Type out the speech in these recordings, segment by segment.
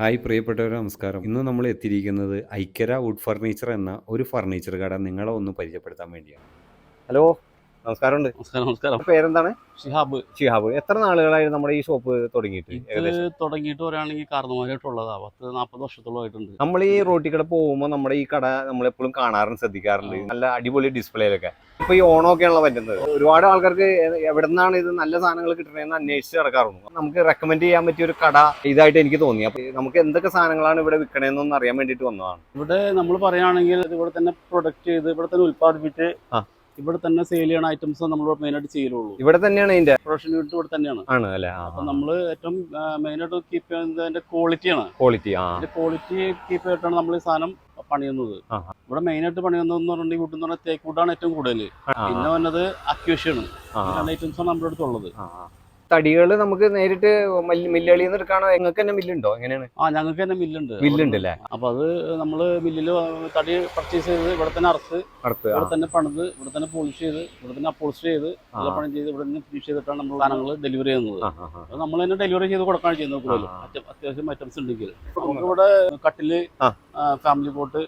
Hi പ്രിയപ്പെട്ടവരെ നമസ്കാരം. ഇന്ന് നമ്മൾ എത്തിയിരിക്കുന്നത് ഐക്യര വുഡ് ഫർണിച്ചർ എന്ന ഒരു ഫർണിച്ചർ കട നിങ്ങളെ ഒന്ന് പരിചയപ്പെടുത്താൻ വേണ്ടിയാണ്. ഹലോ. നമസ്കാരമുണ്ട്. നമസ്കാരം നമസ്കാരം. പേരെന്താണ്? ഷിഹാബ്. ഷിഹാബ്. എത്ര നാളുകളായി നമ്മുടെ ഈ ഷോപ്പ് തുടങ്ങിയിട്ട് തുടങ്ങിയിട്ട് പറയുകയാണെങ്കിൽ കാർന്നുമാരായിട്ടുള്ളതാ. പത്ത് നാൽപ്പത് വർഷത്തോളമായിട്ടുണ്ട് നമ്മൾ ഈ റോട്ടിൽ കൂടെ പോകുമ്പോൾ നമ്മുടെ ഈ കട നമ്മൾ എപ്പോഴും കാണാറുണ്ട് ശ്രദ്ധിക്കാറുണ്ട്. നല്ല അടിപൊളി ഡിസ്പ്ലേയിലൊക്കെ. ഇപ്പൊ ഈ ഓണമൊക്കെയാണല്ലോ പറ്റുന്നത്. ഒരുപാട് ആൾക്കാർക്ക് എവിടെ നിന്നാണ് ഇത് നല്ല സാധനങ്ങൾ കിട്ടണെന്ന് അന്വേഷിച്ച് നടക്കാറുണ്ട്. നമുക്ക് റെക്കമെൻഡ് ചെയ്യാൻ പറ്റിയ ഒരു കട ഇതായിട്ട് എനിക്ക് തോന്നി. അപ്പൊ നമുക്ക് എന്തൊക്കെ സാധനങ്ങളാണ് ഇവിടെ വിൽക്കണേന്നൊന്ന് അറിയാൻ വേണ്ടിയിട്ട് വന്നതാണ്. ഇവിടെ നമ്മൾ പറയുകയാണെങ്കിൽ ഇവിടെ തന്നെ പ്രൊഡക്റ്റ് ചെയ്ത് ഇവിടെ തന്നെ ഉൽപ്പാദിപ്പിച്ച് ആ. ഇവിടെ തന്നെ സെയിൽ ചെയ്യണ ഐറ്റംസ് നമ്മൾ മെയിനായിട്ട് ചെയ്യലുള്ളൂ. ഇവിടെ തന്നെയാണ് ഇതിന്റെ പ്രൊഡക്ഷൻ യൂണിറ്റ് ഇവിടെ തന്നെയാണ്. ആണ് അല്ലെ? അപ്പൊ നമ്മൾ ഏറ്റവും മെയിനായിട്ട് കീപ്പ് ചെയ്യുന്നതിന്റെ ക്വാളിറ്റിയാണ് ക്വാളിറ്റി ക്വാളിറ്റി കീപ്പ് ചെയ്തിട്ടാണ് നമ്മൾ ഈ സാധനം പണിയുന്നത്. ഇവിടെ മെയിനായിട്ട് പണിയുന്നതെന്ന് പറഞ്ഞിട്ടുണ്ടെങ്കിൽ വുഡ് എന്ന് പറഞ്ഞാൽ തേക്ക് വുഡാണ് ഏറ്റവും കൂടുതൽ പിന്നെ വന്നത് അക്യൂഷ്യാണ് ആണ്. നമ്മുടെ അടുത്തുള്ളത്. തടികൾ നമുക്ക് നേരിട്ട് മില്ലുകളിൽ നിന്ന് എടുക്കാണോ? നിങ്ങൾക്ക് തന്നെ മില്ലുണ്ടോ? എങ്ങനെയാണ്? ആ ഞങ്ങൾക്ക് തന്നെ മില്ലുണ്ട്. മില്ലുണ്ട് അല്ലേ അപ്പൊ അത് നമ്മൾ മില്ലിൽ തടി പർച്ചേസ് ചെയ്ത് ഇവിടെ തന്നെ അറുത്ത് ഇവിടെ തന്നെ പണിത് ഇവിടെ തന്നെ പോളിഷ് ചെയ്ത് ഇവിടെ തന്നെ അപ്പോളിഷ് ചെയ്ത് നല്ല പണി ചെയ്ത് ഇവിടെ തന്നെ ഫിനിഷ് ചെയ്തിട്ടാണ് നമ്മൾ സാധനങ്ങൾ ഡെലിവറി ചെയ്യുന്നത്. നമ്മൾ തന്നെ ഡെലിവറി ചെയ്ത് കൊടുക്കാണ് ചെയ്യുന്നത് അത്യാവശ്യം ഐറ്റംസ് ഉണ്ടെങ്കിൽ. നമുക്ക് ഇവിടെ കട്ടിൽ. ഫാമിലി കോട്ട്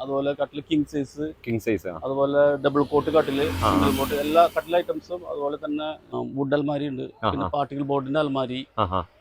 അതുപോലെ കട്ടിൽ കിങ് സൈസ് കിങ് സൈസ് അതുപോലെ ഡബിൾ കോട്ട് കട്ടിൽ. സിംഗിൾ കോട്ട് എല്ലാ കട്ടിൽ ഐറ്റംസും അതുപോലെ തന്നെ വുഡ് അൽമാരി ഉണ്ട് പിന്നെ പാർട്ടിക്കൽ ബോർഡിന്റെ അൽമാരി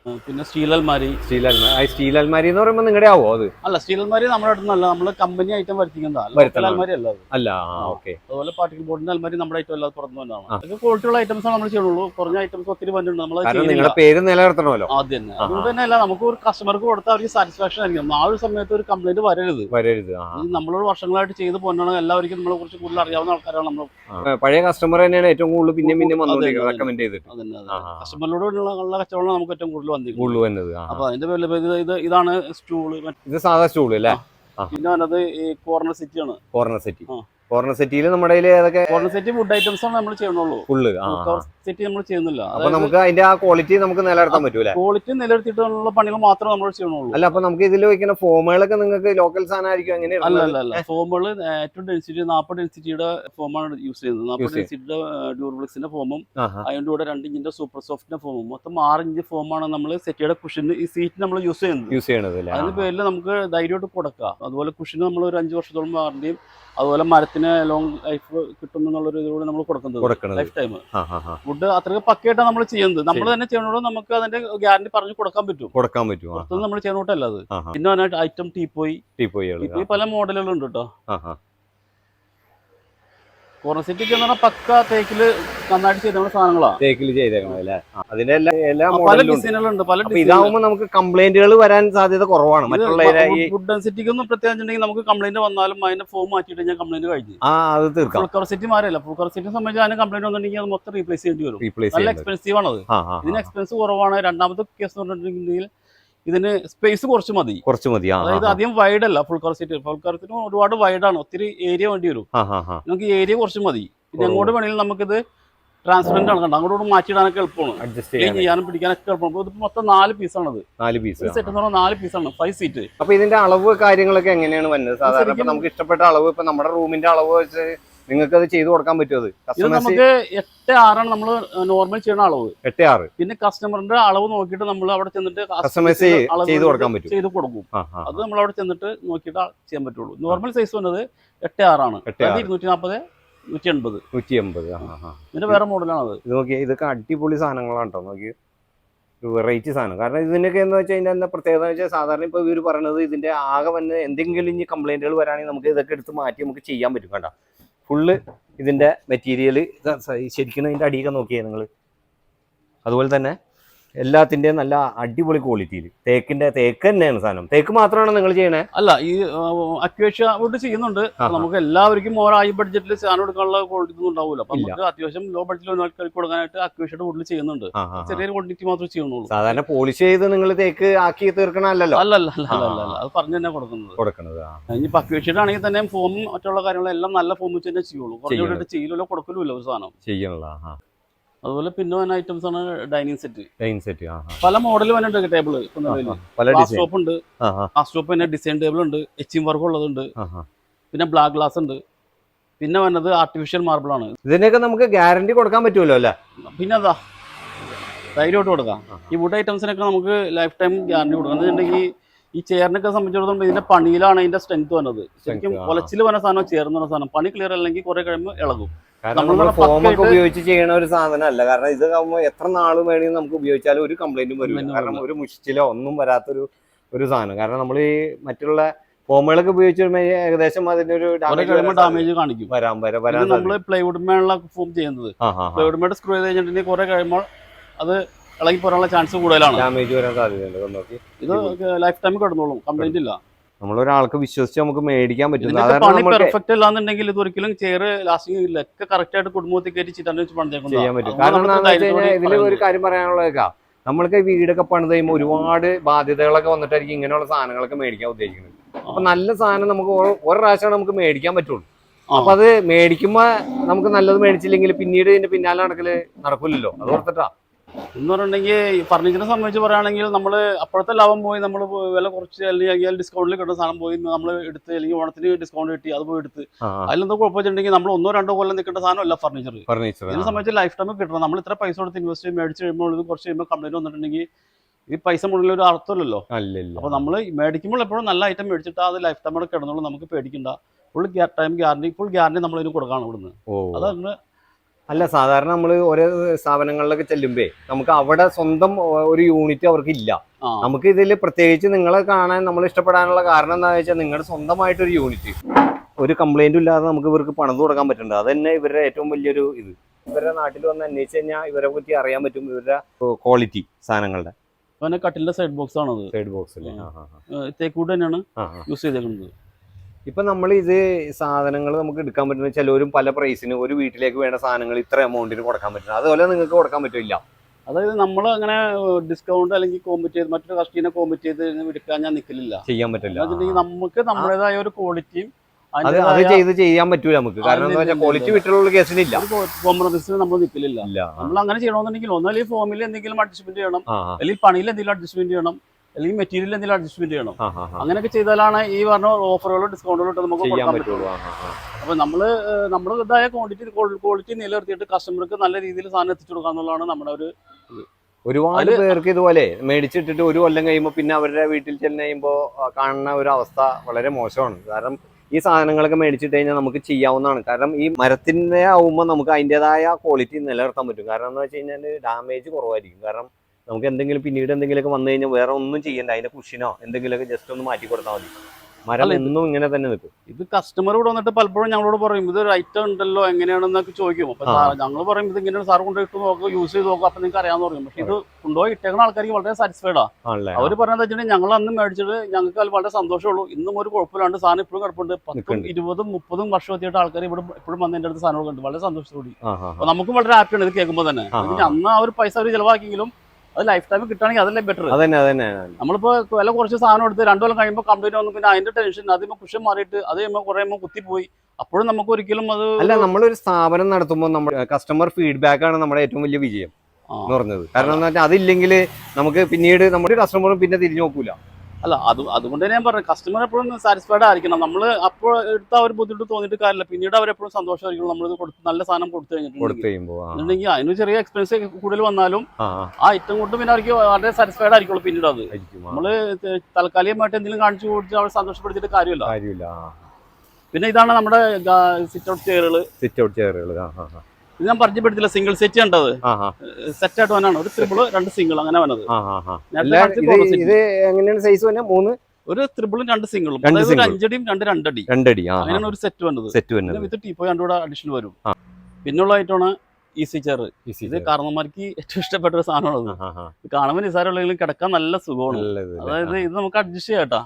പിന്നെ സ്റ്റീൽ അൽമാരി സ്റ്റീൽ അൽമാരി സ്റ്റീൽ അൽമാരി എന്ന് പറയുമ്പോൾ നിങ്ങളുടെ ആവോ അത്? അല്ല സ്റ്റീൽ അൽമാരി നമ്മുടെ അടുത്തുനിന്നല്ല നമ്മൾ കമ്പനി ഐറ്റം വരുത്തിക്കുന്നതാണ്. അൽമാരി അല്ല അത്. അല്ല. ഓക്കെ. അതുപോലെ പാർട്ടിക്കൽ ബോർഡിന്റെ അൽമാരി നമ്മുടെ ഐറ്റം അല്ലാതെ പുറത്തു തന്നെയാണ്. അതൊക്കെ ക്വാളിറ്റിയുള്ള ഐറ്റംസ് ആണ് നമ്മൾ ചെയ്യുള്ളൂ. കുറഞ്ഞ ഐറ്റംസ് ഒത്തിരി വന്നിട്ടുണ്ട്. നമ്മൾ നിങ്ങളുടെ പേര് നിലനിർത്തണമല്ലോ. ആദ്യം തന്നെ. അതുകൊണ്ട് തന്നെ അല്ല നമുക്ക് ഒരു കസ്റ്റമർക്ക് കൊടുത്താൽ അവർക്ക് സാറ്റിസ്ഫാക്ഷൻ ആയിരിക്കും. ആ ഒരു സമയത്ത് ഒരു കംപ്ലൈന്റ് വരരുത്. വരരുത് നമ്മളോട് വർഷങ്ങളായിട്ട് ചെയ്തു പോകുന്നതാണ് എല്ലാവർക്കും നമ്മളെ കുറിച്ച് കൂടുതൽ അറിയാവുന്ന ആൾക്കാരാണ് നമ്മൾ പഴയ കസ്റ്റമർ തന്നെയാണ് ഏറ്റവും കൂടുതൽ പിന്നെ പിന്നെ വന്നുകൊണ്ടിരിക്കുന്നത്. റെക്കമെൻഡ് ചെയ്തിട്ട്. കസ്റ്റമറിനോടുള്ള ഉള്ള കച്ചവടം നമുക്ക് ഏറ്റവും കൂടുതൽ വന്നിരിക്കും ഉള്ളു വന്നത്. അപ്പൊ അതിന്റെ പേരിൽ ഇത് ഇതാണ് സ്റ്റൂൾ ഇത് സാധാ സ്റ്റൂൾ അല്ലേ? പിന്നെ വന്നത് ഈ കോർണർ സെറ്റ് ആണ്. കോർണർ സെറ്റി കോർണർ സെറ്റിയിൽ നമ്മുടെ കയ്യിൽ ഏതൊക്കെ കോർണർ സെറ്റ് ഫുഡ് ഐറ്റംസ് ആണ് നമ്മൾ ചെയ്യണുള്ളൂ ഫുള്ള്. സെറ്റ് നമ്മൾ ചെയ്യുന്നില്ല. അപ്പൊ നമുക്ക് അതിന്റെ ആ ക്വാളിറ്റി നമുക്ക് നിലനിർത്താൻ പറ്റൂല ക്വാളിറ്റി നിലനിർത്തിയിട്ടുള്ള പണികൾ മാത്രമേ നമ്മൾ ചെയ്യണുള്ളൂ അല്ല അപ്പൊ നമുക്ക് ഇതിൽ വെക്കുന്ന ഫോമുകളൊക്കെ നിങ്ങൾക്ക് ലോക്കൽ സാധനമായിരിക്കും ആയിരിക്കും എങ്ങനെയാണ് അല്ല അല്ല. ഫോമുകൾ ഏറ്റവും ഡെൻസിറ്റി നാൽപ്പത് ഡെൻസിറ്റിയുടെ ഫോമാണ് യൂസ് ചെയ്യുന്നത്. നാൽപ്പത്. ഡെൻസിറ്റിയുടെ ഡ്യൂർബ്ലിക്സിന്റെ ഫോമും അതിന്റെ അതിന്റെ കൂടെ രണ്ട് ഇഞ്ചിന്റെ സൂപ്പർ സോഫ്റ്റിന്റെ ഫോമും മൊത്തം ആറ് ഇഞ്ച് ഫോമാണ് നമ്മൾ സെറ്റിയുടെ കുഷൻ ഈ സീറ്റ് നമ്മൾ യൂസ് ചെയ്യുന്നത്. യൂസ് ചെയ്യണത് അതിന് പേരിൽ നമുക്ക് ധൈര്യമായിട്ട് കൊടുക്കാം. അതുപോലെ കുഷന് നമ്മൾ ഒരു അഞ്ച് വർഷത്തോളം വാറണ്ടിയും അതുപോലെ മരത്തിന് ലോങ് ലൈഫ് കിട്ടും എന്നുള്ളൊരു ഇതിലൂടെ നമ്മൾ കൊടുക്കുന്നത്. ലൈഫ് ടൈം ആ അത്രയും പക്കയായിട്ടാണ് നമ്മൾ ചെയ്യുന്നത്. നമ്മൾ തന്നെ ചെയ്യണോട് നമുക്ക് അതിന്റെ ഗ്യാരണ്ടി പറഞ്ഞു കൊടുക്കാൻ പറ്റും. കൊടുക്കാൻ പറ്റും. നമ്മൾ ചെയ്യണോട്ടല്ല അത്. പിന്നെ ഐറ്റം ടീപ്പോയി ടീപ്പോയി പല മോഡലുകളുണ്ട് കേട്ടോ കോർണർ സിറ്റിക്ക് എന്ന് പറഞ്ഞാൽ പക്ക തേക്കിൽ നന്നായിട്ട് ചെയ്ത സാധനങ്ങളാണ് തേക്കിൽ ചെയ്തേക്കണല്ലേ. അതിന്റെ എല്ലാ എല്ലാ പല ഡിസൈനുകളുണ്ട് പല അപ്പൊ ഇതാവുമ്പോ നമുക്ക് കംപ്ലൈന്റുകൾ വരാൻ സാധ്യത കുറവാണ്. മറ്റുള്ള ഈ വുഡ് ഡെൻസിറ്റിക്ക് ഒന്നും പ്രത്യേകിച്ചുണ്ടെങ്കിൽ നമുക്ക് കംപ്ലൈന്റ് വന്നാലും അതിന്റെ ഫോം മാറ്റിയിട്ട് ഞാൻ കംപ്ലൈന്റ് കഴിഞ്ഞു. ആ അത് തീർക്കാം. ഫുൾ സിറ്റി മാറിയല്ല. മാറില്ല ഫുൾ കവർ സെറ്റിനെ സംബന്ധിച്ച് അതിന് കംപ്ലൈന്റ് വന്നിട്ടുണ്ടെങ്കിൽ അത് മൊത്തം റീപ്ലേസ് ചെയ്യേണ്ടി വരും. നല്ല എക്സ്പെൻസീവ് ആണ് ഇതിന് എക്സ്പെൻസ് കുറവാണ്. രണ്ടാമത്തെ കേസ് പറഞ്ഞിട്ടുണ്ടെങ്കിൽ ഇതിന് സ്പേസ് കുറച്ച് മതി. കുറച്ച് മതി. അതായത് അധികം വൈഡ് അല്ല full car seat full car seat ഒരുപാട് വൈഡ് ആണ്. ഒത്തിരി ഏരിയ വേണ്ടി വരും. നമുക്ക് ഏരിയ കുറച്ച് മതി. പിന്നെ എങ്ങോട്ട് വേണമെങ്കിൽ നമുക്കിത് ട്രാൻസ്പെറന്റ് ആണ്. കണ്ടോ? അങ്ങോട്ട് മാറ്റിയിടാനൊക്കെ എളുപ്പമാണ്. അഡ്ജസ്റ്റ് ചെയ്യാനും. പിടിക്കാനൊക്കെ എളുപ്പമാണ്. ഇത് മൊത്തം നാല് പീസാണത് നാല് പീസ് സെറ്റ് എന്ന് പറഞ്ഞാൽ നാല് പീസാണ് ഫൈവ് സീറ്റ് അപ്പൊ ഇതിന്റെ അളവ് കാര്യങ്ങളൊക്കെ എങ്ങനെയാണ് വരുന്നത് സാധാരണ നമുക്ക് ഇഷ്ടപ്പെട്ട അളവ് ഇപ്പൊ നമ്മുടെ റൂമിന്റെ അളവ് വെച്ച് നിങ്ങൾക്ക് അത് ചെയ്തു കൊടുക്കാൻ പറ്റുമത്? അത് നമുക്ക് എട്ട് ആറാണ് നമ്മൾ നോർമൽ ചെയ്യുന്ന അളവ്. എട്ട് ആറ്. പിന്നെ കസ്റ്റമറിന്റെ അളവ് നോക്കിയിട്ട് നമ്മൾ അവിടെ ചെന്നിട്ട് കസ്റ്റമൈസ് ചെയ്ത് കൊടുക്കാൻ പറ്റും. ചെയ്ത് കൊടുക്കും അത് നമ്മൾ അവിടെ ചെന്നിട്ട് നോക്കിയിട്ട് ചെയ്യാൻ പറ്റുള്ളൂ. നോർമൽ സൈസ് വന്നത് എട്ട് ആറാണ്. ഇരുന്നൂറ്റി നാൽപ്പത് നൂറ്റി എൺപത് നൂറ്റി എൺപത് ഇതിന്റെ വേറെ മോഡലാണ് അത് ഇത് നോക്കിയാൽ ഇതൊക്കെ അടിപൊളി സാധനങ്ങളാണ് കേട്ടോ നോക്കി വെറൈറ്റി സാധനം. കാരണം ഇതിനൊക്കെ എന്ന് വെച്ചാൽ ഇതിന്റെ എന്താ പ്രത്യേകത എന്ന് വെച്ചാൽ സാധാരണ ഇപ്പോൾ ഇവർ പറയുന്നത് ഇതിന്റെ ആകെ വന്ന് എന്തെങ്കിലും ഇനി കംപ്ലൈന്റുകൾ വരാണെങ്കിൽ നമുക്ക് ഇതൊക്കെ എടുത്ത് മാറ്റി നമുക്ക് ചെയ്യാൻ പറ്റും കണ്ട. ഫുള്ള് ഇതിന്റെ മെറ്റീരിയൽ ശരിക്കും അതിന്റെ അടിയൊക്കെ നോക്കിയേ നിങ്ങൾ അതുപോലെ തന്നെ എല്ലാത്തിന്റെയും നല്ല അടിപൊളി ക്വാളിറ്റിയിൽ തേക്കിന്റെ തേക്ക് തന്നെയാണ് സാധനം. തേക്ക് മാത്രമാണ് നിങ്ങൾ ചെയ്യണേ? അല്ല ഈ അക്വേഷ്യ വുഡ് ചെയ്യുന്നുണ്ട്. നമുക്ക് എല്ലാവർക്കും ഓരോ ഹൈ ബഡ്ജറ്റിൽ സാധനം എടുക്കാനുള്ള ക്വാളിറ്റി ഒന്നും ഉണ്ടാവില്ല അപ്പൊ നമുക്ക് അത്യാവശ്യം ലോ ബഡ്ജറ്റിൽ ആൾക്കാർക്ക് കൊടുക്കാനായിട്ട് അക്വേഷ്യയുടെ വീട്ടിൽ ചെയ്യുന്നുണ്ട്. ചെറിയൊരു ക്വാണ്ടിറ്റി മാത്രമേ ചെയ്യുന്നുള്ളൂ. സാധാരണ പോളിഷ് ചെയ്ത് നിങ്ങൾ തേക്ക് ആക്കി തീർക്കണല്ലോ അല്ല അല്ല അല്ല അല്ല അത് പറഞ്ഞു തന്നെ കൊടുക്കുന്നത്. കൊടുക്കുന്നത്. ഇനിയിപ്പോ അത്യാവശ്യം ആണെങ്കിൽ തന്നെ ഫോമും മറ്റുള്ള കാര്യങ്ങളെല്ലാം നല്ല ഫോം വെച്ച് തന്നെ ചെയ്യുള്ളൂ. ചെയ്യുള്ളൂ. ചെയ്യലോ ചെയ്യില്ല കൊടുക്കലുമില്ല ഒരു സാധനം. ചെയ്യണല്ലോ അതുപോലെ പിന്നെ വന്ന ഐറ്റംസ് ആണ് ഡൈനിങ് സെറ്റ് ഡൈനിങ് സെറ്റ്. പല മോഡൽ വന്നിട്ടുണ്ട് ടേബിൾ. പല ടോപ്പ് ഉണ്ട്. ആ സ്റ്റോപ്പ് പിന്നെ ഡിസൈൻ ടേബിൾ ഉണ്ട്. എച്ചിങ് വർക്ക് ഉള്ളതുണ്ട്. പിന്നെ ബ്ലാക്ക് ഗ്ലാസ് ഉണ്ട്. പിന്നെ വന്നത് ആർട്ടിഫിഷ്യൽ മാർബിൾ ആണ്. ഇതിനൊക്കെ നമുക്ക് ഗ്യാരണ്ടി കൊടുക്കാൻ പറ്റുമല്ലോ അല്ലേ? പിന്നെ അതാ. ധൈര്യമായിട്ട് കൊടുക്കാം. ഈ വുഡ് ഐറ്റംസിനൊക്കെ നമുക്ക് ലൈഫ് ടൈം ഗ്യാരണ്ടി കൊടുക്കാം. എന്നുണ്ടെങ്കിൽ ഈ ചെയറിനൊക്കെ സംബന്ധിച്ചിടത്തോളം ഇതിന്റെ പണിയിലാണ് ഇതിന്റെ സ്ട്രെങ്ത് വന്നത്. ശരിക്കും. ഒലച്ചിൽ വന്ന സാധനം ചേർന്ന് വന്ന സാധനം പണി ക്ലിയർ അല്ലെങ്കിൽ കുറെ കഴിയുമ്പോൾ ഇളകും. കാരണം നമ്മൾ ഫോമൊക്കെ ഉപയോഗിച്ച് ചെയ്യണ ഒരു സാധനമല്ല കാരണം ഇത് ആകുമ്പോൾ എത്ര നാൾ വേണമെങ്കിൽ നമുക്ക് ഉപയോഗിച്ചാലും ഒരു കംപ്ലൈന്റും വരില്ല കാരണം ഒരു മുഷിച്ചിലോ ഒന്നും വരാത്തൊരു ഒരു സാധനം. കാരണം നമ്മൾ ഈ മറ്റുള്ള ഫോമുകളൊക്കെ ഉപയോഗിച്ച് ഏകദേശം അതിന്റെ ഒരു ഡാമേജ് കാണിക്കും. വരാൻ വരാൻ വരാൻ നമ്മൾ പ്ലൈവുഡ് മേളിലെ ഫോം ചെയ്യുന്നത്. പ്ലൈവുഡ് മേഡ് സ്ക്രൂ ചെയ്ത് കഴിഞ്ഞിട്ടുണ്ടെങ്കിൽ കുറെ കഴിയുമ്പോൾ അത് ഇളകി പോരാനുള്ള ചാൻസ് കൂടുതലാണ്. ഡാമേജ് വരാൻ സാധ്യതയുണ്ട്. നോക്കി. ഇത് ലൈഫ് ടൈം കിടന്നോളും. കംപ്ലൈന്റ് ഇല്ല. നമ്മളൊരാൾക്ക് വിശ്വസിച്ച് നമുക്ക് മേടിക്കാൻ പറ്റും. പെർഫെക്റ്റ് അല്ലാന്നുണ്ടെങ്കിൽ ഇത് ഒരിക്കലും ചെയർ ലാസ്റ്റിംഗ് ഇല്ല. ഒക്കെ കറക്റ്റ് ആയിട്ട് കുടുംബത്തിൽ കയറ്റി ചിറ്റാൻ വെച്ച് പണിതേക്കുന്നതാ. ചെയ്യാൻ പറ്റും. കാരണം ഇതിൽ ഒരു. കാര്യം പറയാനുള്ളതൊക്കെ നമ്മൾക്ക് വീടൊക്കെ പണിത് കഴിയുമ്പോൾ ഒരുപാട് ബാധ്യതകളൊക്കെ വന്നിട്ടായിരിക്കും ഇങ്ങനെയുള്ള സാധനങ്ങളൊക്കെ മേടിക്കാൻ ഉദ്ദേശിക്കുന്നത്. അപ്പൊ നല്ല സാധനം നമുക്ക് ഒരു- പ്രാവശ്യമാണ് നമുക്ക് മേടിക്കാൻ പറ്റുള്ളൂ. അപ്പൊ അത് മേടിക്കുമ്പോ നമുക്ക് നല്ലത് മേടിച്ചില്ലെങ്കിൽ പിന്നീട് ഇതിന്റെ പിന്നാലെ നടക്കൽ നടക്കില്ലല്ലോ അത് ഓർത്തിട്ടാ. എന്ന് പറഞ്ഞിട്ടുണ്ടെങ്കിൽ ഫർണിച്ചറിനെ സംബന്ധിച്ച് പറയുകയാണെങ്കിൽ നമ്മൾ അപ്പോഴത്തെ ലാഭം പോയി നമ്മൾ വില കുറച്ച് അല്ലെങ്കിൽ ഡിസ്കൗണ്ടിൽ കിട്ടുന്ന സാധനം പോയി നമ്മൾ എടുത്ത് അല്ലെങ്കിൽ ഓണത്തിന് ഡിസ്കൗണ്ട് കിട്ടി അത് പോയി എടുത്ത്. അതിലെന്തോ കുഴപ്പമെന്നുണ്ടെങ്കിൽ നമ്മൾ ഒന്നോ രണ്ടോ കൊല്ലം നിൽക്കേണ്ട സാധനമല്ല ഫർണിച്ചർ ഫർണിച്ചർ ഇതിനെ സംബന്ധിച്ച് ലൈഫ് ടൈം കിട്ടണം. നമ്മൾ ഇത്ര പൈസ കൊടുത്ത് ഇൻവെസ്റ്റ് ചെയ്ത് മേടിച്ച് കഴിയുമ്പോൾ ഇത് കുറച്ച് കഴിയുമ്പോൾ കംപ്ലൈന്റ് വന്നിട്ടുണ്ടെങ്കിൽ ഈ പൈസ മുകളിൽ ഒരു അർത്ഥമില്ലല്ലോ. അപ്പൊ നമ്മൾ മേടിക്കുമ്പോൾ എപ്പോഴും നല്ല ഐറ്റം മേടിച്ചിട്ട് അത് ലൈഫ് ടൈം അവിടെ കിടന്നോളൂ. നമുക്ക് പേടിക്കണ്ട. Full time guarantee full guarantee നമ്മൾ ഇതിന് കൊടുക്കാണ് ഇവിടുന്ന് അതാണ് അല്ല സാധാരണ നമ്മൾ ഓരോ സ്ഥാപനങ്ങളിലൊക്കെ ചെല്ലുമ്പേ നമുക്ക് അവിടെ സ്വന്തം ഒരു യൂണിറ്റ് അവർക്ക് ഇല്ല നമുക്ക് ഇതിൽ പ്രത്യേകിച്ച് നിങ്ങളെ കാണാൻ നമ്മൾ ഇഷ്ടപ്പെടാനുള്ള കാരണം എന്താണെന്ന് വെച്ചാൽ നിങ്ങളുടെ സ്വന്തമായിട്ടൊരു യൂണിറ്റ്. ഒരു കംപ്ലൈന്റും ഇല്ലാതെ നമുക്ക് ഇവർക്ക് പണിത് കൊടുക്കാൻ പറ്റുന്നുണ്ട് അത് തന്നെ ഇവരുടെ ഏറ്റവും വലിയൊരു ഇത്. ഇവരുടെ നാട്ടിൽ വന്ന് അന്വേഷിച്ച് കഴിഞ്ഞാൽ ഇവരെ പറ്റി അറിയാൻ പറ്റും ഇവരുടെ ക്വാളിറ്റി സാധനങ്ങളുടെ. കട്ടിലിന്റെ സൈഡ് ബോക്സ് ആണത്. സൈഡ് ബോക്സ് തേക്കൂട്ട് തന്നെയാണ് യൂസ് ചെയ്തേക്കുന്നത്. ഇപ്പൊ നമ്മൾ ഇത് സാധനങ്ങൾ നമുക്ക് എടുക്കാൻ പറ്റുന്ന ചിലവരും പല പ്രൈസിന് ഒരു വീട്ടിലേക്ക് വേണ്ട സാധനങ്ങൾ ഇത്ര എമൗണ്ടിന് കൊടുക്കാൻ പറ്റുന്നത്. അതുപോലെ നിങ്ങൾക്ക് കൊടുക്കാൻ പറ്റില്ല. അതായത് നമ്മൾ അങ്ങനെ ഡിസ്കൗണ്ട് അല്ലെങ്കിൽ കോമ്പറ്റ് ചെയ്ത് മറ്റൊരു കസ്റ്റീനെ കോമ്പറ്റ് ചെയ്ത് എടുക്കാൻ ഞാൻ നിൽക്കില്ല ചെയ്യാൻ പറ്റില്ല. നമുക്ക് നമ്മുടേതായ ഒരു ക്വാളിറ്റിയും അത് അത് ചെയ്ത് ചെയ്യാൻ പറ്റൂല നമുക്ക്. കാരണം എന്താ വെച്ചാൽ ക്വാളിറ്റി വിട്ടുള്ള കേസിനില്ല. കോംപ്രമൈസിന് നമ്മൾ നിൽക്കലില്ല നമ്മൾ അങ്ങനെ ചെയ്യണമെന്നുണ്ടെങ്കിൽ ഒന്നല്ലെങ്കിൽ ഫോമിൽ എന്തെങ്കിലും അഡ്ജസ്റ്റ്മെന്റ് ചെയ്യണം. അല്ലെങ്കിൽ പണിയിൽ എന്തെങ്കിലും അഡ്ജസ്റ്റ്മെന്റ് ചെയ്യണം. അല്ലെങ്കിൽ മെറ്റീരിയൽ എന്തെങ്കിലും അഡ്ജസ്റ്റ്മെന്റ് ചെയ്യണം? അങ്ങനെയൊക്കെ ചെയ്താലാണ് ഈ പറഞ്ഞ ഓഫറുകളോ ഡിസ്കൗണ്ടുകളോ ഇട്ട് നമുക്ക് ചെയ്യാൻ കൊടുക്കാൻ പറ്റും. പറ്റുള്ളൂ. അപ്പൊ നമ്മൾ നമ്മുടെ ഇതായ ക്വാണ്ടിറ്റി ക്വാളിറ്റി നിലനിർത്തിയിട്ട് കസ്റ്റമർക്ക് നല്ല രീതിയിൽ സാധനം എത്തിച്ചു കൊടുക്കുക എന്നുള്ളതാണ് നമ്മുടെ ഒരു ഒരുപാട് പേർക്ക് ഇതുപോലെ മേടിച്ചിട്ടിട്ട് ഒരു കൊല്ലം കഴിയുമ്പോൾ പിന്നെ അവരുടെ വീട്ടിൽ ചെന്ന് കഴിയുമ്പോൾ കാണുന്ന ഒരു അവസ്ഥ വളരെ മോശമാണ്. കാരണം ഈ സാധനങ്ങളൊക്കെ മേടിച്ചിട്ട് കഴിഞ്ഞാൽ നമുക്ക് ചെയ്യാവുന്നതാണ്. കാരണം ഈ മരത്തിന്റെ ആവുമ്പോൾ നമുക്ക് അതിന്റെതായ ക്വാളിറ്റി നിലനിർത്താൻ പറ്റും. കാരണം എന്ന് വെച്ച് കഴിഞ്ഞാൽ ഡാമേജ് കുറവായിരിക്കും. കാരണം നമുക്ക് എന്തെങ്കിലും പിന്നീട് എന്തെങ്കിലുമൊക്കെ വന്നു കഴിഞ്ഞാൽ വേറെ ഒന്നും ചെയ്യണ്ട. അതിന്റെ കുഷിനോ എന്തെങ്കിലുമൊക്കെ ജസ്റ്റ് ഒന്ന് മാറ്റി കൊടുത്താൽ മതി. മരം എന്നും ഇങ്ങനെ തന്നെ നിൽക്കും. ഇത് കസ്റ്റമർ ഇവിടെ വന്നിട്ട് പലപ്പോഴും ഞങ്ങളോട് പറയും ഇത് ഐറ്റം ഉണ്ടല്ലോ എങ്ങനെയാണെന്നൊക്കെ ചോദിക്കും. അപ്പൊ. ഞങ്ങൾ പറയും ഇത് ഇങ്ങനെ സാർ കൊണ്ടുപോയിട്ട് നോക്കുക യൂസ് ചെയ്ത് നോക്കുക അപ്പൊ നിങ്ങൾക്ക് അറിയാമെന്ന് പറയും. പക്ഷെ ഇത് കൊണ്ടുപോയി ഇട്ടേക്കുന്ന ആൾക്കാർക്ക് വളരെ സാറ്റിസ്ഫൈഡാ അവർ പറഞ്ഞത് വെച്ചിട്ടുണ്ടെങ്കിൽ ഞങ്ങൾ അന്ന് മേടിച്ചിട്ട് ഞങ്ങൾക്ക് അതിൽ വളരെ സന്തോഷമുള്ളൂ. ഇന്നും ഒരു കുഴപ്പമില്ലാണ്ട് സാധനം ഇപ്പോഴും കിടപ്പുണ്ട്. പത്തും. ഇരുപതും മുപ്പതും വർഷം എത്തിയിട്ട് ആൾക്കാർ ഇവിടെ ഇപ്പോഴും വന്ന് എന്റെ അടുത്ത് സാധനങ്ങൾ കണ്ടു വളരെ സന്തോഷത്തോടി. അപ്പൊ നമുക്കും വളരെ ഹാപ്പിയാണ് ഇത് കേൾക്കുമ്പോൾ തന്നെ. അന്ന് ആ ഒരു പൈസ അവർ ചിലവാക്കിയെങ്കിലും അത് ലൈഫ് ടൈം കിട്ടുകയാണെങ്കിൽ അതല്ലേ ബെറ്റർ അതന്നെ അതന്നെ നമ്മളിപ്പോ വില കുറച്ച് സാധനം എടുത്ത് രണ്ടു കൊല്ലം കഴിയുമ്പോൾ കംപ്ലീറ്റ് വന്നു പിന്നെ അതിന്റെ ടെൻഷൻ അതിന് കുഷൻ മാറിയിട്ട് അത് കഴിയുമ്പോൾ കുറെ കുത്തിപ്പോയി. അപ്പോഴും നമുക്ക് ഒരിക്കലും അത് അല്ല നമ്മളൊരു സ്ഥാപനം നടത്തുമ്പോൾ നമ്മുടെ കസ്റ്റമർ ഫീഡ്ബാക്ക് ആണ് നമ്മുടെ ഏറ്റവും വലിയ വിജയം. എന്ന് പറഞ്ഞത്. കാരണം എന്താ വെച്ചാൽ അതില്ലെങ്കിൽ നമുക്ക് പിന്നീട് നമ്മുടെ കസ്റ്റമറും പിന്നെ തിരിഞ്ഞു നോക്കൂല. അല്ല അത് അതുകൊണ്ട് തന്നെ ഞാൻ പറഞ്ഞു കസ്റ്റമർ എപ്പോഴും സാറ്റിസ്ഫൈഡ് ആയിരിക്കണം. നമ്മൾ അപ്പോൾ എടുത്ത ഒരു ബുദ്ധിമുട്ട് തോന്നിയിട്ട് കാര്യമില്ല. പിന്നീട് അവരെപ്പോഴും സന്തോഷമായിരിക്കും നമ്മൾ കൊടുത്ത് നല്ല സാധനം കൊടുത്തു കഴിഞ്ഞിട്ട് കഴിഞ്ഞിട്ടുണ്ടെങ്കിൽ അതിന് ചെറിയ എക്സ്പെൻസ് കൂടുതൽ വന്നാലും ആ, ഏറ്റവും ഐറ്റം കൊണ്ട് പിന്നെ അവർക്ക് വളരെ സാറ്റിസ്ഫൈഡ് ആയിരിക്കുള്ളൂ പിന്നീട് അത്. നമ്മൾ തൽക്കാലികമായിട്ട് എന്തെങ്കിലും കാണിച്ചു കൊടുത്ത് അവരെ സന്തോഷപ്പെടുത്തിയിട്ട് കാര്യമില്ല. പിന്നെ ഇതാണ് നമ്മുടെ സിറ്റ് ഔട്ട് ചെയറുകൾ സിറ്റ് ഔട്ട് ചെയറുകൾ ഞാൻ പരിചയപ്പെടുത്തില്ല. സിംഗിൾ സെറ്റ് കണ്ടത്. സെറ്റ് ആയിട്ട് വന്നാണ്. ഒരു ത്രിബിൾ രണ്ട് സിംഗിൾ അങ്ങനെ വന്നത്. ഇത് എങ്ങനെയാണ് സൈസ് മൂന്ന്? ഒരു ത്രിബിളും രണ്ട് സിംഗിളും അതായത് ഒരു അഞ്ചടിയും രണ്ട് രണ്ടടി. രണ്ടടി അങ്ങനെയാണ് ഒരു സെറ്റ് വന്നത്. സെറ്റ് വന്നത്. വിത്ത് ടീപ്പോ രണ്ടുകൂടെ അഡീഷൻ വരും. പിന്നുള്ള ഐറ്റമാണ് ഈസി ചെയർ. ഇത് കാരണന്മാർക്ക് ഏറ്റവും ഇഷ്ടപ്പെട്ട ഒരു സാധനമാണ് കാണുമ്പോൾ നിസാരമുള്ളെങ്കിലും കിടക്കാൻ നല്ല സുഖമാണ്. അതായത് ഇത് നമുക്ക് അഡ്ജസ്റ്റ് ചെയ്യാം കേട്ടോ.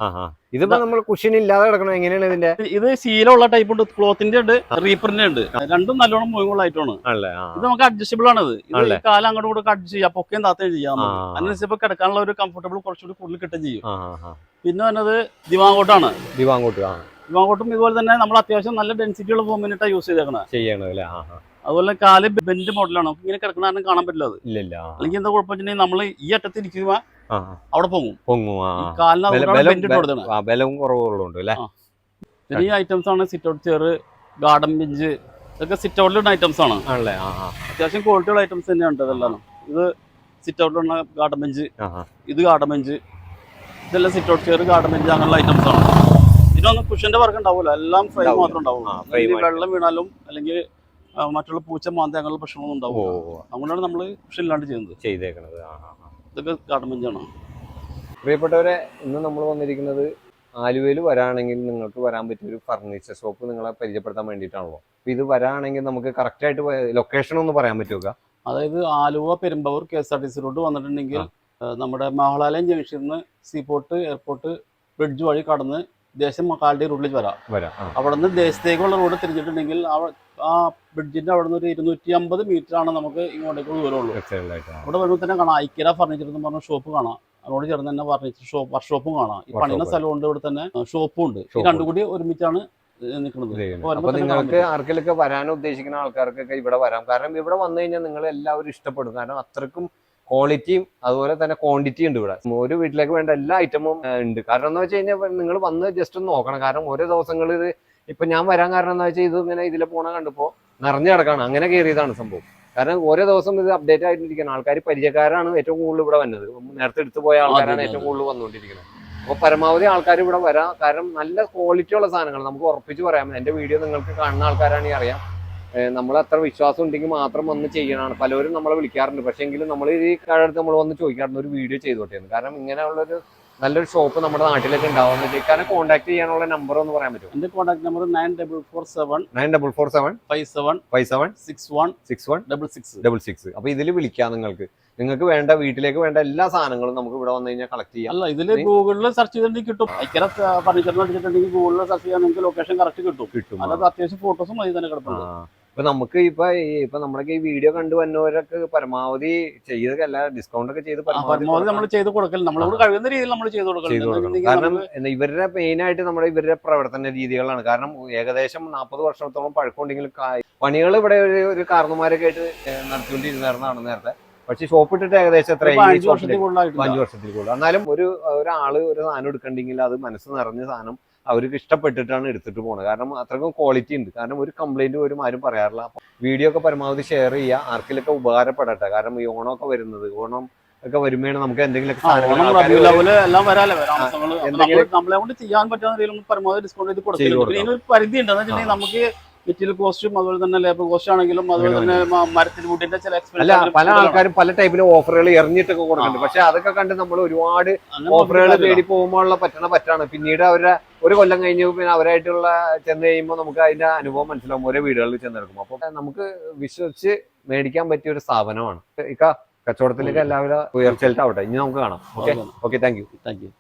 ഇതിപ്പോ നമ്മൾ കുഷൻ ഇല്ലാതെ കിടക്കണം? എങ്ങനെയാണ് ഇതിന്റെ? ഇത് ശീലമുള്ള ടൈപ്പ് ഉണ്ട്. ക്ലോത്തിന്റെ ഉണ്ട്. റീപ്പറിന്റെ ഉണ്ട്. രണ്ടും നല്ലോണം ആ. ഇത് നമുക്ക് അഡ്ജസ്റ്റബിൾ ആണ് ഇത് കാലം അങ്ങോട്ട് കൂടെ അഡ്ജസ്റ്റ് ചെയ്യാം. പൊക്കയും താത്തേ ചെയ്യാം. അതിനനുസരിച്ച് ഇപ്പൊ കിടക്കാനുള്ള ഒരു കംഫർട്ടബിൾ കുറച്ചുകൂടി കൂടുതൽ കിട്ടുകയും ചെയ്യും. പിന്നെ വന്നത് ദിവാങ്കോട്ടാണ്. ദിവാങ്കോട്ട് ദിവാങ്കോട്ടും ഇതുപോലെ തന്നെ നമ്മൾ അത്യാവശ്യം നല്ല ഡെൻസിറ്റി ഉള്ള ഫോമിനിട്ടാണ് യൂസ് ചെയ്തേക്കണേ. ചെയ്യണം അല്ലേ? ആ ആ. അതുപോലെ കാൽ ബെൻഡ് മോഡലാണ് നമുക്ക് ഇങ്ങനെ കിടക്കണ കാരണം കാണാൻ പറ്റില്ല അത്. ഇല്ല അല്ലെങ്കിൽ എന്താ കുഴപ്പം വെച്ചിട്ടുണ്ടെങ്കിൽ നമ്മൾ ഈ അറ്റത്ത് ഇരിക്കുക. അവിടെ പോകും പൊങ്ങും ബലവും കുറവുള്ളതുകൊണ്ട് അല്ലേ? പിന്നെ ഈ ഐറ്റംസ് ആണ് sit out chair garden bench ഇതൊക്കെ സിറ്റ് ഔട്ടിലുള്ള ഐറ്റംസ് ആണ്. അത്യാവശ്യം ക്വാളിറ്റി ഉള്ള അത്യാവശ്യം ക്വാളിറ്റിയുള്ള ഐറ്റംസ് തന്നെയാണ് ഇതെല്ലാം. ഇത് സിറ്റ് ഔട്ടിലുള്ള ഗാർഡൻ ബെഞ്ച്. ഇത് ഗാർഡൻ ബെഞ്ച് ഇതെല്ലാം sit out chair garden bench അങ്ങനെയുള്ള ഐറ്റംസ് ആണ്. ഇതിനൊന്നും കുഷന്റെ വർക്ക് ഉണ്ടാവില്ല എല്ലാം ഫ്രെയിം മാത്രം മാത്രമേ ഉണ്ടാവുള്ളൂ. വെള്ളം വീണാലും അല്ലെങ്കിൽ മറ്റുള്ള പൂച്ച മാന്ത അങ്ങനെയുള്ള പ്രശ്നങ്ങളും ഉണ്ടാവും അങ്ങനെയാണ് അതുകൊണ്ടാണ് നമ്മൾ കുഷൻ ഇല്ലാണ്ട് ചെയ്യുന്നത്. ചെയ്തേക്കണത്. ഇതൊക്കെ ബെഞ്ചാണ് പ്രിയപ്പെട്ടവരെ ഇന്ന് നമ്മൾ വന്നിരിക്കുന്നത് ആലുവയിൽ വരാണെങ്കിൽ നിങ്ങൾക്ക് വരാൻ പറ്റിയ ഒരു ഫർണിച്ചർ ഷോപ്പ് നിങ്ങളെ പരിചയപ്പെടുത്താൻ വേണ്ടിയിട്ടാണല്ലോ. അപ്പൊ ഇത് വരാണെങ്കിൽ നമുക്ക് കറക്റ്റ് ആയിട്ട് ലൊക്കേഷൻ ഒന്ന് പറയാൻ പറ്റുക അതായത് Aluva Perumbavoor K S R T C road വന്നിട്ടുണ്ടെങ്കിൽ നമ്മുടെ മഹളാലയം ജംഗ്ഷനിൽ നിന്ന് സീപോർട്ട് എയർപോർട്ട് ബ്രിഡ്ജ് വഴി കടന്ന് ദേശം മക്കാളുടെ റോഡിലേക്ക് വരാം. വരാം അവിടെ നിന്ന് ദേശത്തേക്കുള്ള റോഡ് തിരിഞ്ഞിട്ടുണ്ടെങ്കിൽ ആ ബ്രിഡ്ജിന്റെ അവിടെ നിന്ന് ഒരു ഇരുന്നൂറ്റി അമ്പത് മീറ്റർ ആണ് നമുക്ക് ഇങ്ങോട്ടേക്ക് ദൂരമുള്ളൂ. അവിടെ വരുമ്പോൾ തന്നെ കാണാം. ഐക്യര ഫർണിച്ചർ എന്ന് പറഞ്ഞ ഷോപ്പ് കാണാം. അതിനോട് ചേർന്ന് തന്നെ ഫർണിച്ചർ ഷോപ്പ് വർക്ക്ഷോപ്പും കാണാം. ഈ പണിയുന്ന. സ്ഥലമുണ്ട് ഇവിടെ തന്നെ ഷോപ്പും ഉണ്ട്. ഈ രണ്ടും കൂടി ഒരുമിച്ചാണ് അപ്പൊ നിങ്ങൾക്ക് കാണാൻ ആർക്കെങ്കിലൊക്കെ വരാൻ ഉദ്ദേശിക്കുന്ന ആൾക്കാർക്കൊക്കെ ഇവിടെ വരാം. കാരണം ഇവിടെ വന്നു കഴിഞ്ഞാൽ നിങ്ങൾ എല്ലാവരും ഇഷ്ടപ്പെടും. കാരണം അത്രക്കും ക്വാളിറ്റിയും അതുപോലെ തന്നെ ക്വാണ്ടിറ്റി ഉണ്ട് ഇവിടെ. ഒരു വീട്ടിലേക്ക് വേണ്ട എല്ലാ ഐറ്റമും ഉണ്ട്. കാരണം എന്ന് വെച്ച് കഴിഞ്ഞാൽ നിങ്ങൾ വന്ന് ജസ്റ്റ് ഒന്ന് നോക്കണം. കാരണം ഓരോ ദിവസങ്ങളിൽ ഇത് ഇപ്പൊ ഞാൻ വരാൻ കാരണം എന്താ വെച്ചാൽ ഇത് ഇങ്ങനെ ഇതിലെ പോണ കണ്ടപ്പോ നിറഞ്ഞു കിടക്കാണ്. അങ്ങനെ കയറിയതാണ് സംഭവം. കാരണം ഓരോ ദിവസം ഇത് അപ്ഡേറ്റ് ആയിട്ടിരിക്കണം. ആൾക്കാർ പരിചയക്കാരാണ് ഏറ്റവും കൂടുതൽ ഇവിടെ വന്നത്. നേരത്തെ എടുത്തു പോയ ആൾക്കാരാണ് ഏറ്റവും കൂടുതൽ വന്നുകൊണ്ടിരിക്കുന്നത് അപ്പൊ പരമാവധി ആൾക്കാർ ഇവിടെ വരാം. കാരണം നല്ല ക്വാളിറ്റി ഉള്ള സാധനങ്ങൾ നമുക്ക് ഉറപ്പിച്ച് പറയാം. എന്റെ വീഡിയോ നിങ്ങൾക്ക് കാണുന്ന ആൾക്കാരാണെങ്കിൽ അറിയാം. നമ്മൾ അത്ര വിശ്വാസം ഉണ്ടെങ്കിൽ മാത്രം വന്ന് ചെയ്യണമാണ് പലരും നമ്മളെ വിളിക്കാറുണ്ട്. പക്ഷേ എങ്കിലും നമ്മൾ ഈ കാലത്ത് നമ്മൾ വന്ന് ചോദിക്കാറുണ്ട്. ഒരു വീഡിയോ ചെയ്തോട്ടെന്ന്. കാരണം ഇങ്ങനെയുള്ളൊരു നല്ലൊരു ഷോപ്പ് നമ്മുടെ നാട്ടിലേക്ക് ഉണ്ടാവുന്ന കാരണം കോൺടാക്ട് ചെയ്യാനുള്ള നമ്പർ ഒന്ന് പറയാൻ പറ്റും എന്റെ contact number nine double four seven nine double four seven five seven five seven six one six one double six double six അപ്പൊ ഇതിൽ വിളിക്കാം നിങ്ങൾക്ക്. നിങ്ങൾക്ക് വേണ്ട വീട്ടിലേക്ക് വേണ്ട എല്ലാ സാധനങ്ങളും നമുക്ക് ഇവിടെ വന്നു കഴിഞ്ഞാൽ കളക്ട് ചെയ്യാം. അല്ല ഇതിൽ ഗൂഗിളിൽ സെർച്ച് ചെയ്തിട്ടുണ്ടെങ്കിൽ കിട്ടും. ഭയങ്കര ഫർണിച്ചർ അടിച്ചിട്ടുണ്ടെങ്കിൽ ഗൂഗിളിൽ സെർച്ച് ചെയ്യാൻ നിങ്ങൾക്ക് ലൊക്കേഷൻ കറക്റ്റ് കിട്ടും കിട്ടും അല്ലാതെ അത്യാവശ്യം ഫോട്ടോസും അതിൽ തന്നെ കിടപ്പുണ്ട്. ഇപ്പൊ നമുക്ക് ഇപ്പൊ ഇപ്പൊ നമ്മളൊക്കെ ഈ വീഡിയോ കണ്ടു വന്നവരൊക്കെ പരമാവധി ചെയ്തല്ല ഡിസ്കൗണ്ട് ഒക്കെ ചെയ്ത് പരമാവധി നമ്മൾ ചെയ്ത് കൊടുക്കൽ നമ്മളോട് കഴിയുന്ന രീതിയിൽ നമ്മൾ ചെയ്ത് കൊടുക്കണം. കാരണം ഇവരുടെ മെയിൻ ആയിട്ട് നമ്മുടെ ഇവരുടെ പ്രവർത്തന രീതികളാണ്. കാരണം ഏകദേശം നാൽപ്പത് വർഷത്തോളം പഴക്കമുണ്ടെങ്കിൽ പണികൾ ഇവിടെ ഒരു കാരണന്മാരൊക്കെ ആയിട്ട് ഏഹ് നടത്തിക്കൊണ്ടിരുന്നായിരുന്നാണ് നേരത്തെ. പക്ഷെ ഷോപ്പ് ഇട്ടിട്ട് ഏകദേശം എത്ര? അഞ്ച് വർഷത്തിൽ കൂടുതൽ. എന്നാലും ഒരു ഒരാൾ ഒരു സാധനം എടുക്കണ്ടെങ്കിൽ അത് മനസ്സ് നിറഞ്ഞ സാധനം അവർക്ക് ഇഷ്ടപ്പെട്ടിട്ടാണ് എടുത്തിട്ട് പോകുന്നത് കാരണം അത്രക്കും ക്വാളിറ്റി ഉണ്ട്. കാരണം ഒരു കംപ്ലൈന്റ് പോലും ആരും പറയാറില്ല. അപ്പൊ വീഡിയോ ഒക്കെ പരമാവധി ഷെയർ ചെയ്യുക. ആർക്കിലൊക്കെ ഉപകാരപ്പെടട്ടെ. കാരണം ഈ ഓണമൊക്കെ വരുന്നത്. ഓണം ഒക്കെ വരുമ്പോഴാണ് നമുക്ക് എന്തെങ്കിലും- ചെയ്യാൻ പറ്റുന്ന രീതിയിൽ പരമാവധി ഡിസ്കൗണ്ട് ചെയ്ത് കൊടുക്കുന്നുണ്ട് കൊടുക്കണം. പരിധി ഉണ്ട് എന്ന് വെച്ചിട്ടുണ്ടെങ്കിൽ നമുക്ക് മെറ്റീരിയൽ കോസ്റ്റും അതുപോലെ തന്നെ ലേബർ കോസ്റ്റ് ആണെങ്കിലും അതുപോലെ തന്നെ മരത്തിന്റെ മരത്തിന് കൂട്ടിന്റെ ചില അല്ല പല ആൾക്കാരും പല ടൈപ്പിലെ ഓഫറുകൾ എറിഞ്ഞിട്ടൊക്കെ കൊടുക്കുന്നുണ്ട്. പക്ഷെ അതൊക്കെ കണ്ട് നമ്മൾ ഒരുപാട് ഓഫറുകൾ തേടി പോകുമ്പോഴുള്ള പറ്റണ പറ്റാണ്. പിന്നീട് അവരുടെ ഒരു കൊല്ലം കഴിഞ്ഞ് പിന്നെ അവരായിട്ടുള്ള ചെന്ന് കഴിയുമ്പോൾ നമുക്ക് അതിന്റെ അനുഭവം മനസ്സിലാവും. ഓരോ വീടുകളിൽ ചെന്നെടുക്കും അപ്പൊ നമുക്ക് വിശ്വസിച്ച് മേടിക്കാൻ പറ്റിയ ഒരു സ്ഥാപനമാണ്. ഇക്ക കച്ചവടത്തിലേക്ക് എല്ലാവരും ഉയർച്ചയിലാവട്ടെ ഇനി നമുക്ക് കാണാം. Okay. Okay. Thank you thank you.